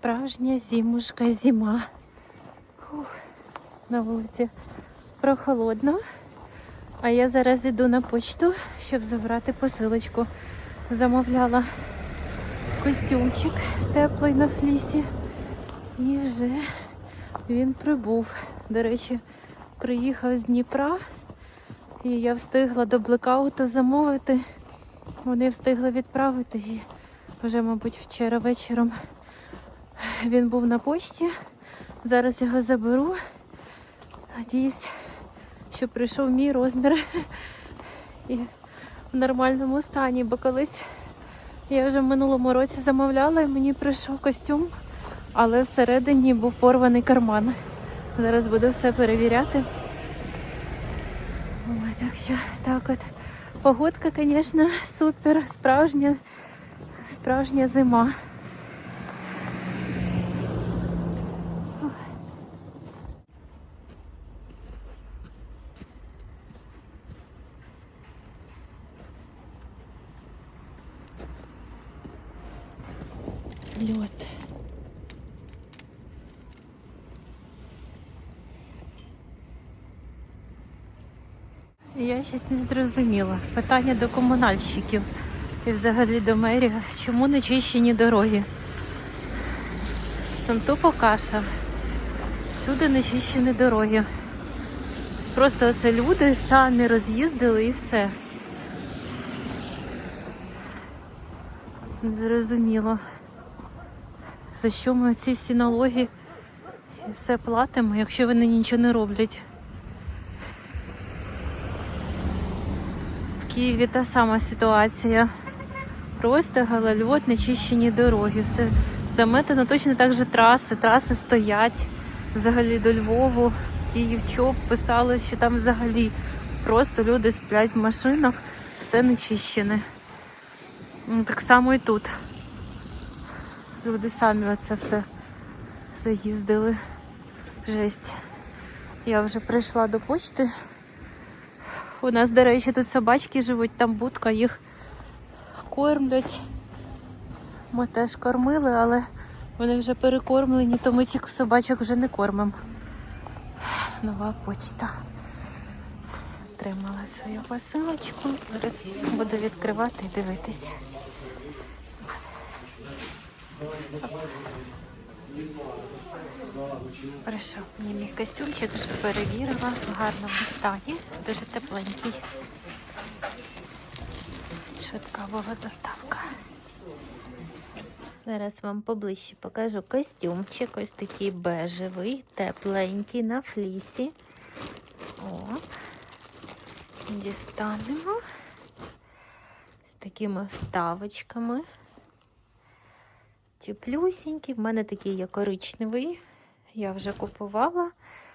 Справжня зимушка зима. Фух, на вулиці прохолодно. А я зараз іду на почту, щоб забрати посилочку. Замовляла костюмчик теплий на флісі. І вже він прибув. До речі, приїхав з Дніпра. І я встигла до блекауту замовити. Вони встигли відправити і вже, мабуть, вчора вечором він був на почті. Зараз його заберу. Надіюсь, що прийшов мій розмір і в нормальному стані, бо колись я вже в минулому році замовляла і мені прийшов костюм, але всередині був порваний карман. Зараз буду все перевіряти. Ой, так що так от. Погодка, звісно, супер, справжня, справжня зима. Льот. Я щось не зрозуміла. Питання до комунальщиків і взагалі до мерів. Чому не чищені дороги? Там тупо каша. Всюди не чищені дороги. Просто оце люди самі роз'їздили і все. Зрозуміло. За що ми ці всі налоги і все платимо, якщо вони нічого не роблять. Києві та сама ситуація. Просто галальот, нечищені дороги. Все заметено точно так же траси. Траси стоять взагалі до Львову. Київчоп писали, що там взагалі просто люди сплять в машинах, все нечищене. Так само і тут. Люди самі оце все заїздили. Жесть. Я вже прийшла до почти. У нас, до речі, тут собачки живуть, там будка, їх кормлять. Ми теж кормили, але вони вже перекормлені, то ми цих собачок вже не кормимо. Нова почта. Тримала свою посилочку. Зараз буду відкривати і дивитись. Прийшов мені мій костюмчик, вже перевірила в гарному стані, дуже тепленький. Швидка була доставка. Зараз вам поближче покажу костюмчик. Ось такий бежевий, тепленький на флісі. О, дістанемо з такими вставочками. Теплюсінький. В мене такий є коричневий. Я вже купувала.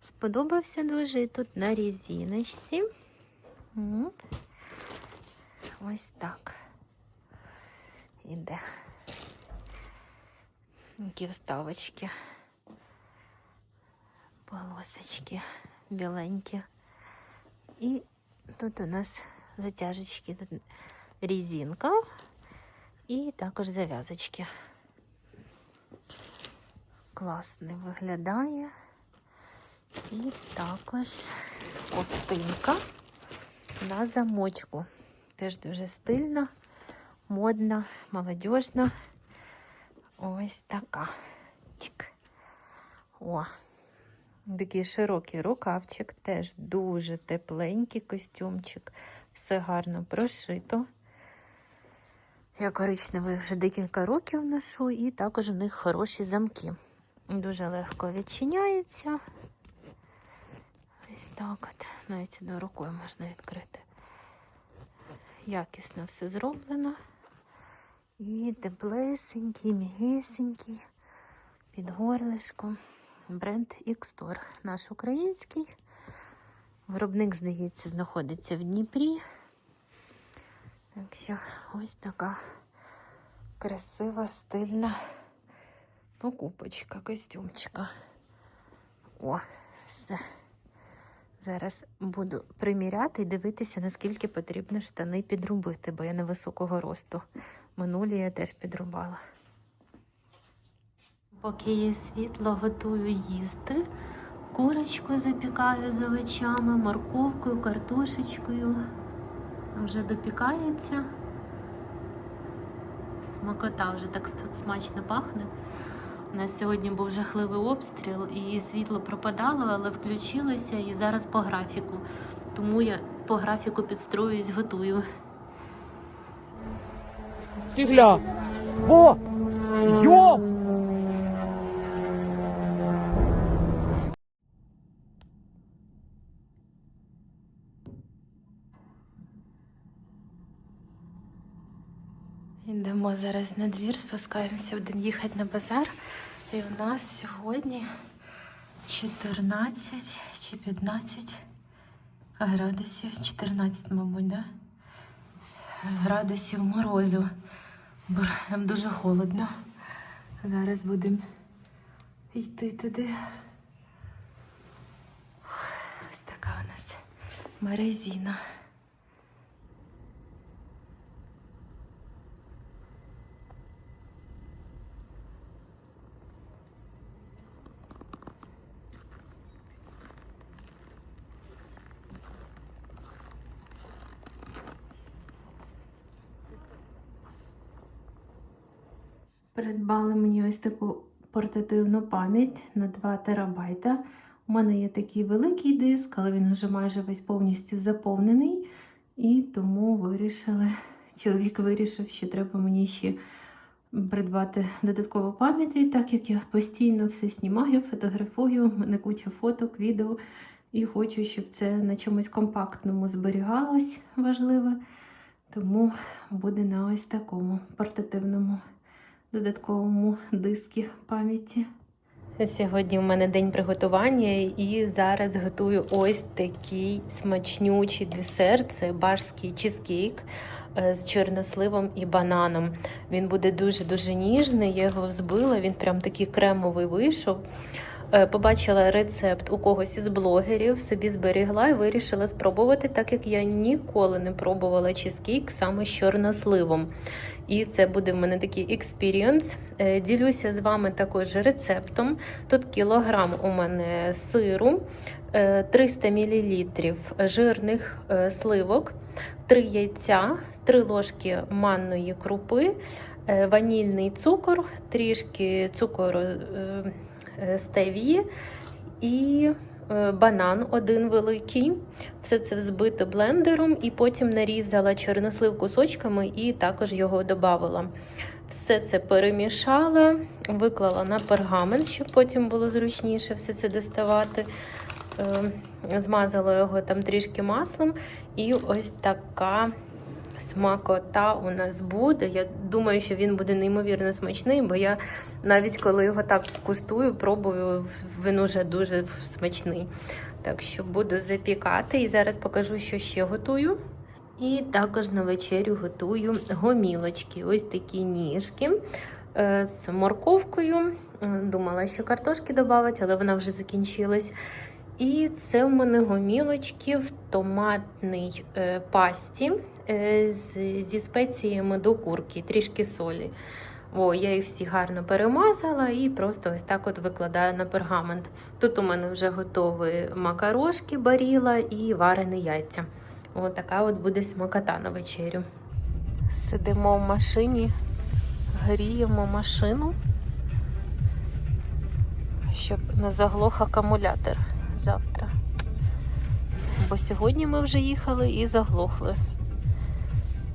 Сподобався дуже. І тут на різиночці. Ось так. Іде. Такі вставочки. Полосочки біленькі. І тут у нас затяжечки, тут резинка і також зав'язочки. Класний виглядає. І також ковтинка на замочку. Теж дуже стильна, модна, молодіжна. Ось така. О, такий широкий рукавчик, теж дуже тепленький костюмчик. Все гарно прошито. Я коричневий вже декілька років ношу, і також у них хороші замки. Дуже легко відчиняється. Ось так от. Навіть до рукою можна відкрити. Якісно все зроблено. І теплесенький, м'ягесенький, під горлишком. Бренд X-Store. Наш український. Виробник, здається, знаходиться в Дніпрі. Так що ось така красива, стильна покупочка, костюмчика. О, все. Зараз буду приміряти і дивитися, наскільки потрібно штани підробити, бо я невисокого росту. Минулі я теж підрубала. Поки є світло, готую їсти. Курочку запікаю з овочами, морковкою, картошечкою. Вже допікається. Смакота вже так смачно пахне. У нас сьогодні був жахливий обстріл, і світло пропадало, але включилося і зараз по графіку. Тому я по графіку підстроююсь, готую. Ти гля! О! Йоп! Зараз на двір, спускаємося, будемо їхати на базар. І у нас сьогодні 14 чи 15 градусів, 14, мабуть, да? градусів морозу. Бо нам дуже холодно. Зараз будемо йти туди. Ось така у нас мерезіна. Придбали мені ось таку портативну пам'ять на 2 терабайта. У мене є такий великий диск, але він вже майже весь повністю заповнений. І тому вирішили, чоловік вирішив, що треба мені ще придбати додаткову пам'ять, І так як я постійно все знімаю, фотографую, в мене куча фоток, відео. І хочу, щоб це на чомусь компактному зберігалось важливе. Тому буде на ось такому портативному додатковому дискі пам'яті. Сьогодні у мене день приготування, і зараз готую ось такий смачнючий десерт. Це башський чизкейк е, з чорносливом і бананом. Він буде дуже-дуже ніжний. Я його взбила, він прям такий кремовий вийшов. Е, Побачила рецепт у когось із блогерів, собі зберігла і вирішила спробувати, так як я ніколи не пробувала чизкейк саме з чорносливом. І це буде в мене такий експірієнс. Е, Ділюся з вами також рецептом. Тут кілограм у мене сиру, е, 300 мл жирних е, сливок, 3 яйця, 3 ложки манної крупи, е, ванільний цукор, трішки цукору е, е, стевії і е, банан один великий. Все це взбито блендером і потім нарізала чорнослив кусочками і також його додавала. Все це перемішала, виклала на пергамент, щоб потім було зручніше все це доставати. Е, Змазала його там трішки маслом, і ось така смакота у нас буде. Я думаю, що він буде неймовірно смачний, бо я навіть коли його так кустую, пробую, він уже дуже смачний. Так що буду запікати і зараз покажу, що ще готую. І також на вечерю готую гомілочки. Ось такі ніжки е, з морковкою. Думала, що картошки додати, але вона вже закінчилась. І це в мене гомілочки в томатній е, пасті е, зі спеціями до курки, трішки солі. О, я їх всі гарно перемазала і просто ось так от викладаю на пергамент. Тут у мене вже готові макарошки, баріла і варені яйця. Ось така от буде смакота на вечерю. Сидимо в машині, гріємо машину, щоб не заглох акумулятор завтра. Бо сьогодні ми вже їхали і заглохли.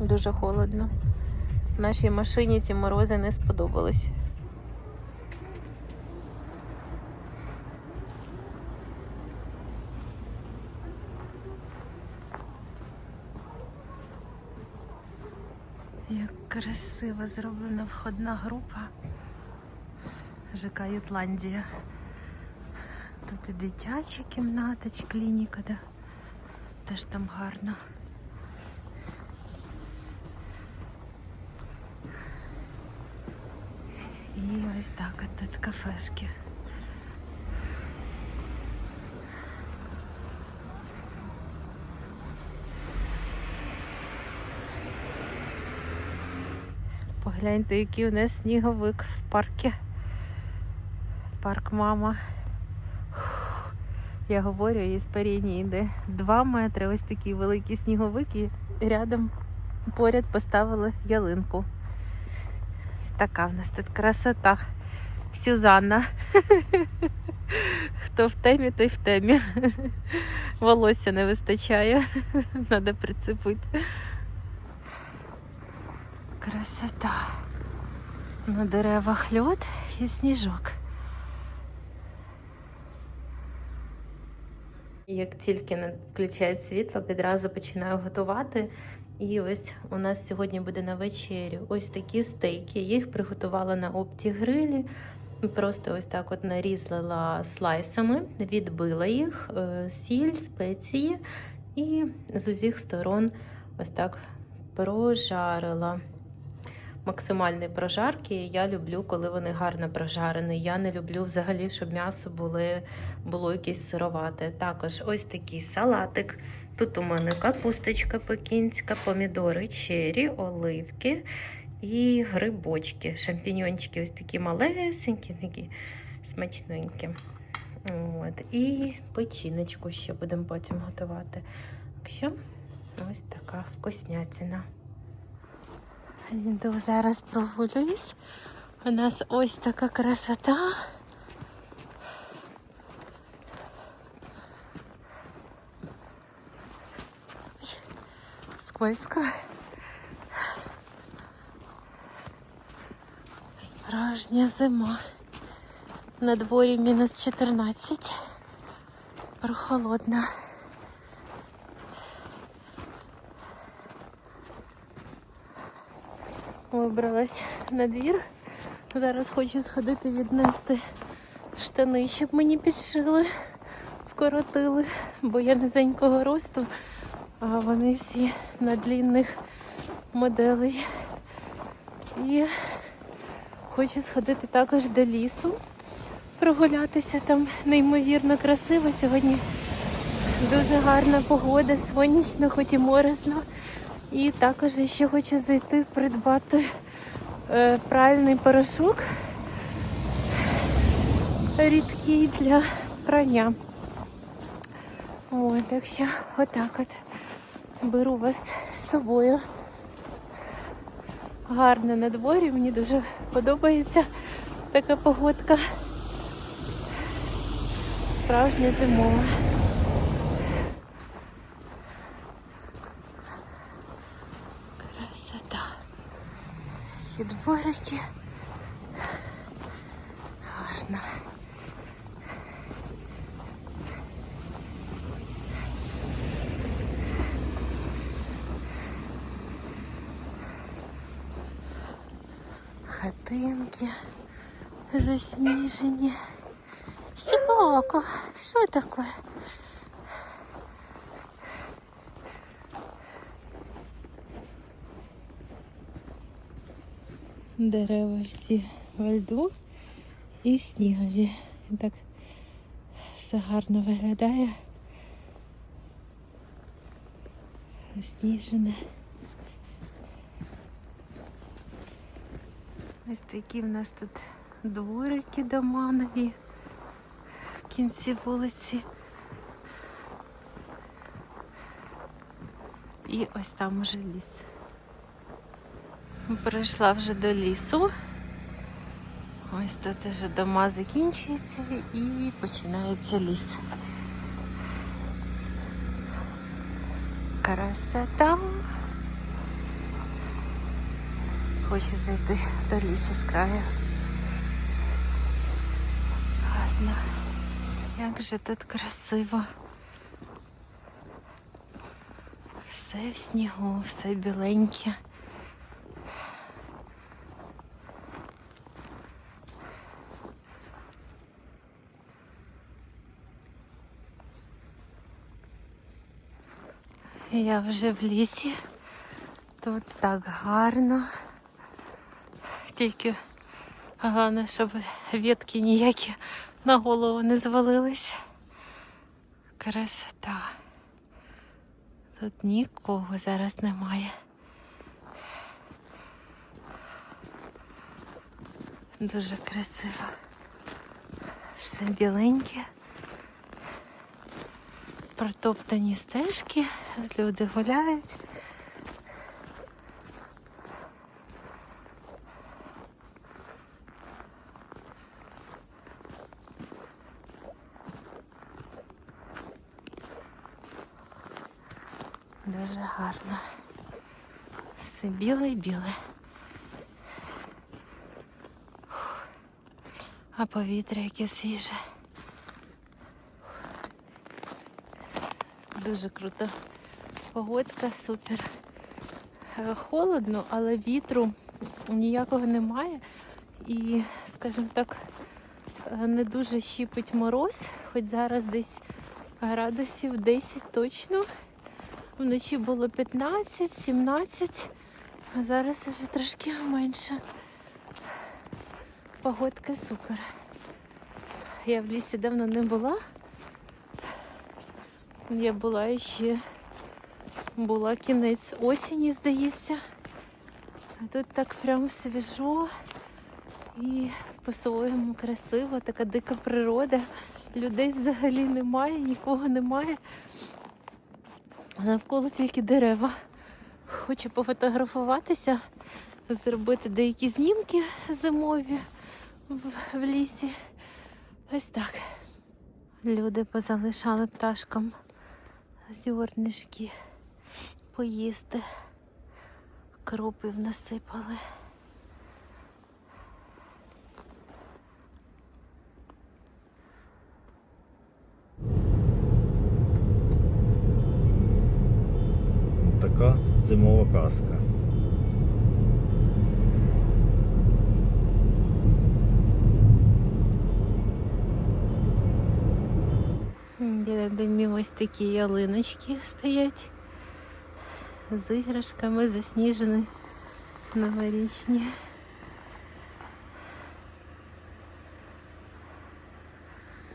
Дуже холодно. Нашій машині ці морози не сподобались. Як красиво зроблена входна група. ЖК Ютландія. Тут і дитяча чи клініка, да? теж там гарно. І ось так от тут кафешки. Погляньте, який у нас сніговик в парку. парк мама. Я говорю, і спаріння йде. Два метри, ось такі великі сніговики. Рядом поряд поставили ялинку. Ось така в нас тут красота. Сюзанна. Хто в темі, той в темі. Волосся не вистачає. Треба прицепити. Красота. На деревах льод і сніжок. Як тільки не включають світло, відразу починаю готувати. І ось у нас сьогодні буде на вечерю ось такі стейки. Їх приготувала на опті грилі. Просто ось так от нарізала слайсами, відбила їх, е, сіль, спеції і з усіх сторон ось так прожарила. Максимальної прожарки я люблю, коли вони гарно прожарені. Я не люблю взагалі, щоб м'ясо були, було якесь сировате. Також ось такий салатик. Тут у мене капусточка пекінська, помідори, чері, оливки і грибочки, шампіньончики ось такі малесенькі, такі смачненькі. От. І печіночку ще будемо потім готувати. Так що ось така вкуснятина. Йду зараз прогулююсь. У нас ось така красота. Скользко. Справжня зима. На дворі мінус 14. Прохолодно. Вибралась на двір. Зараз хочу сходити віднести штани, щоб мені підшили, вкоротили, бо я низенького росту, а вони всі на длінних моделей. І хочу сходити також до лісу, прогулятися там неймовірно красиво. Сьогодні дуже гарна погода, сонячно, хоч і морозно. І також ще хочу зайти придбати е, пральний порошок рідкий для прання. Ой, так що отак от беру вас з собою. Гарно на дворі, мені дуже подобається така погодка. Справжня зимова. дворики. Гарно. Хатинки засніжені. Сібоко, що таке? Дерева всі во льду і снігові. І так все гарно виглядає. Сніжене. Ось такі в нас тут дворики доманові в кінці вулиці. І ось там уже ліс. Прийшла вже до лісу. Ось тут вже дома закінчуються і починається ліс. Красота. Хочу зайти до лісу з краю. Гарно. Як же тут красиво. Все в снігу, все біленьке. Я вже в лісі. Тут так гарно. Тільки головне, щоб ветки ніякі на голову не звалились. Красота. Тут нікого зараз немає. Дуже красиво. Все біленьке. Протоптані стежки, люди гуляють. Дуже гарно. Все біле і біле. А повітря яке свіже. Дуже круто. Погодка супер. Е, Холодно, але вітру ніякого немає. І, скажімо так, е, не дуже щіпить мороз, хоч зараз десь градусів 10 точно. Вночі було 15, 17, а зараз вже трошки менше. Погодка супер. Я в лісі давно не була. Я була ще була кінець осені, здається. А тут так прям свіжо і по-своєму красиво, така дика природа. Людей взагалі немає, нікого немає. Навколо тільки дерева. Хочу пофотографуватися, зробити деякі знімки зимові в, в лісі. Ось так. Люди позалишали пташкам зернишки поїсти. Кропів насипали. Така зимова казка. Біля домів ось такі ялиночки стоять з іграшками засніжені новорічні.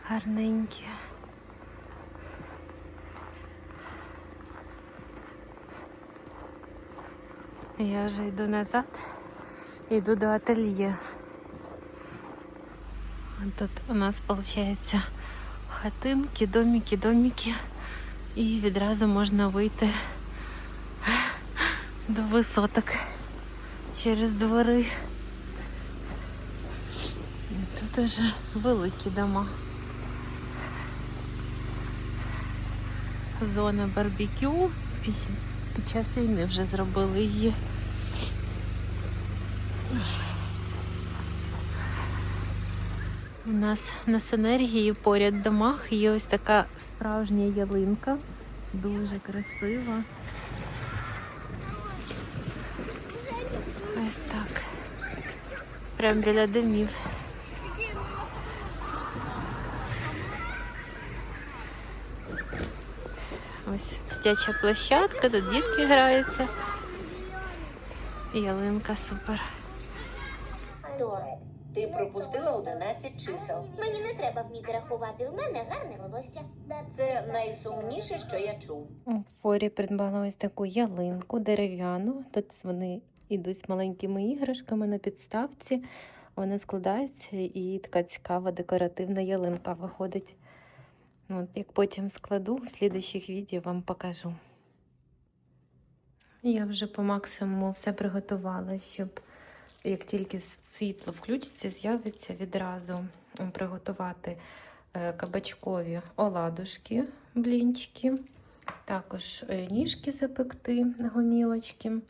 Гарненькі. Я вже йду назад, йду до ательє. Тут у нас виходить хатинки, домики, домики. І відразу можна вийти до висоток через двори. Тут уже великі дома. Зона барбекю. Під, час війни вже зробили її. У нас на синергії поряд домах є ось така справжня ялинка. Дуже красива. Ось так. Прямо біля домів. Ось дитяча площадка, тут дітки граються. Ялинка супер. Треба вміти рахувати. У мене гарне волосся. Це найсумніше, що я чув. В порі придбала ось таку ялинку дерев'яну. Тут вони йдуть з маленькими іграшками на підставці. Вона складається і така цікава декоративна ялинка виходить. От, як потім складу, в слідуючих відео вам покажу. Я вже по максимуму все приготувала, щоб як тільки світло включиться, з'явиться відразу приготувати е, кабачкові оладушки, блінчики, також е, ніжки запекти на гомілочки в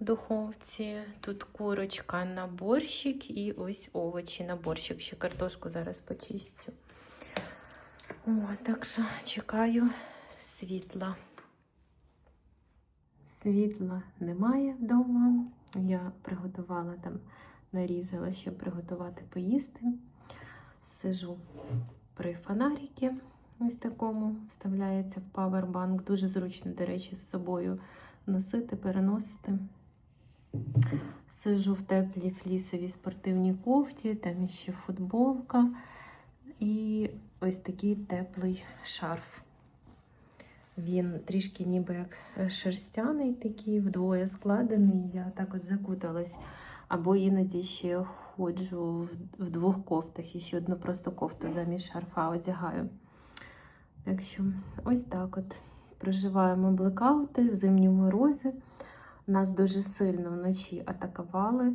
духовці. Тут курочка на борщик і ось овочі на борщик. Ще картошку зараз почистю. О, так що чекаю світла. Світла немає вдома. Я приготувала там, нарізала, щоб приготувати поїсти. Сижу при фонаріки, ось такому, вставляється в павербанк. Дуже зручно, до речі, з собою носити, переносити. Сижу в теплій флісовій спортивній кофті, там ще футболка і ось такий теплий шарф. Він трішки ніби як шерстяний такий, вдвоє складений. Я так от закуталась. Або іноді ще ходжу в, в двох кофтах і ще одну просто кофту замість шарфа одягаю. Так що ось так от проживаємо блекаути, зимні морози. Нас дуже сильно вночі атакували,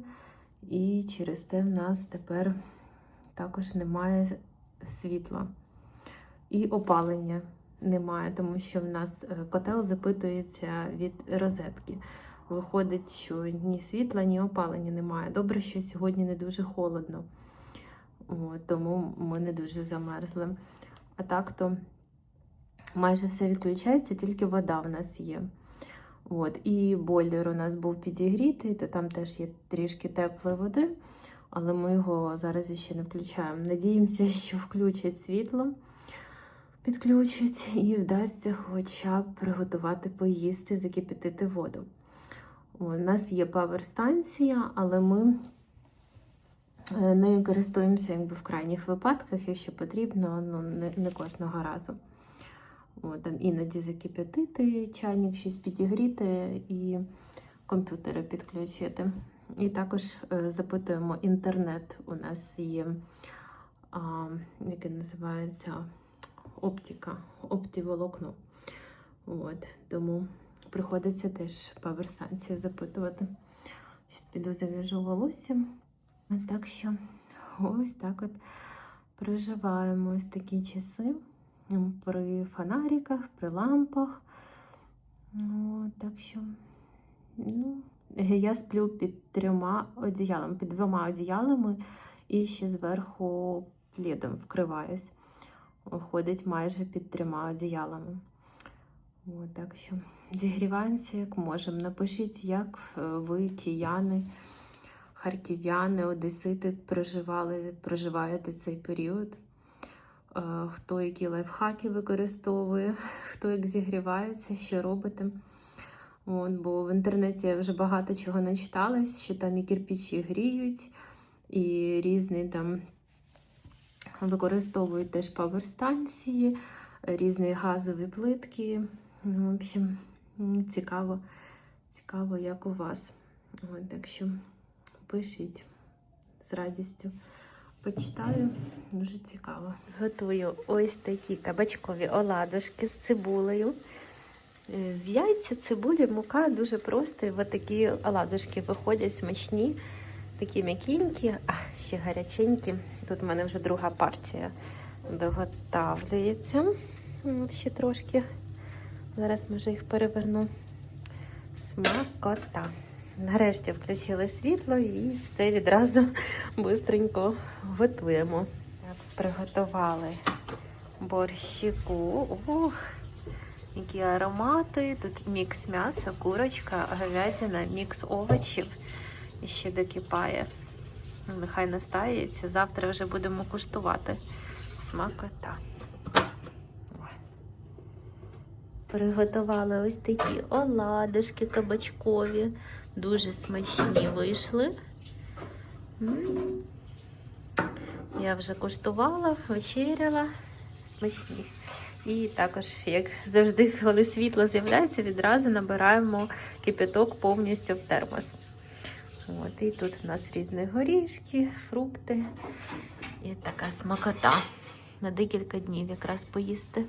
і через те в нас тепер також немає світла. І опалення немає, тому що в нас е, котел запитується від розетки. Виходить, що ні світла, ні опалення немає. Добре, що сьогодні не дуже холодно, От, тому ми не дуже замерзли. А так то майже все відключається, тільки вода в нас є. От, і бойлер у нас був підігрітий, то там теж є трішки теплої води, але ми його зараз ще не включаємо. Надіємося, що включать світло, підключать і вдасться хоча б приготувати поїсти, закипятити воду. У нас є павер-станція, але ми е, нею користуємося якби в крайніх випадках, якщо потрібно, ну не, не кожного разу. О, там іноді закип'ятити чайник, щось підігріти і комп'ютери підключити. І також е, запитуємо інтернет. У нас є, а, яке називається оптика, оптіволокно. От, тому приходиться теж паверстанцію запитувати. Щось піду зав'яжу волосся. Так що ось так от проживаємо ось такі часи при фонариках, при лампах. Ну, так що, ну, я сплю під трьома одіялами, під двома одіялами і ще зверху плідом вкриваюсь. Ходить майже під трьома одіялами. От, так що зігріваємося як можемо. Напишіть, як е, ви, кияни, харків'яни, одесити проживали, проживаєте цей період. Е, Хто які лайфхаки використовує, хто як зігрівається, що робите. От, бо в інтернеті я вже багато чого начиталась, що там і кирпичі гріють, і різні там використовують теж паверстанції, різні газові плитки. Ну, в общем, цікаво, цікаво, як у вас. От, так що пишіть з радістю. Почитаю, дуже цікаво. Готую ось такі кабачкові оладушки з цибулею. Е, З яйця, цибулі, мука дуже просто. От такі оладушки виходять смачні, такі м'якенькі, а ще гаряченькі. Тут в мене вже друга партія доготавлюється. От Ще трошки. Зараз може їх переверну. Смакота. Нарешті включили світло і все відразу бистренько готуємо. Приготували борщику. Ух, які аромати. Тут мікс м'яса, курочка, говядина, мікс овочів. І ще докипає. Нехай настається. Завтра вже будемо куштувати. Смакота. Приготували ось такі оладушки кабачкові. Дуже смачні вийшли. Я вже куштувала, вечеряла. Смачні. І також, як завжди, коли світло з'являється, відразу набираємо кипяток повністю в термос. От, і тут в нас різні горішки, фрукти. І така смакота. На декілька днів якраз поїсти.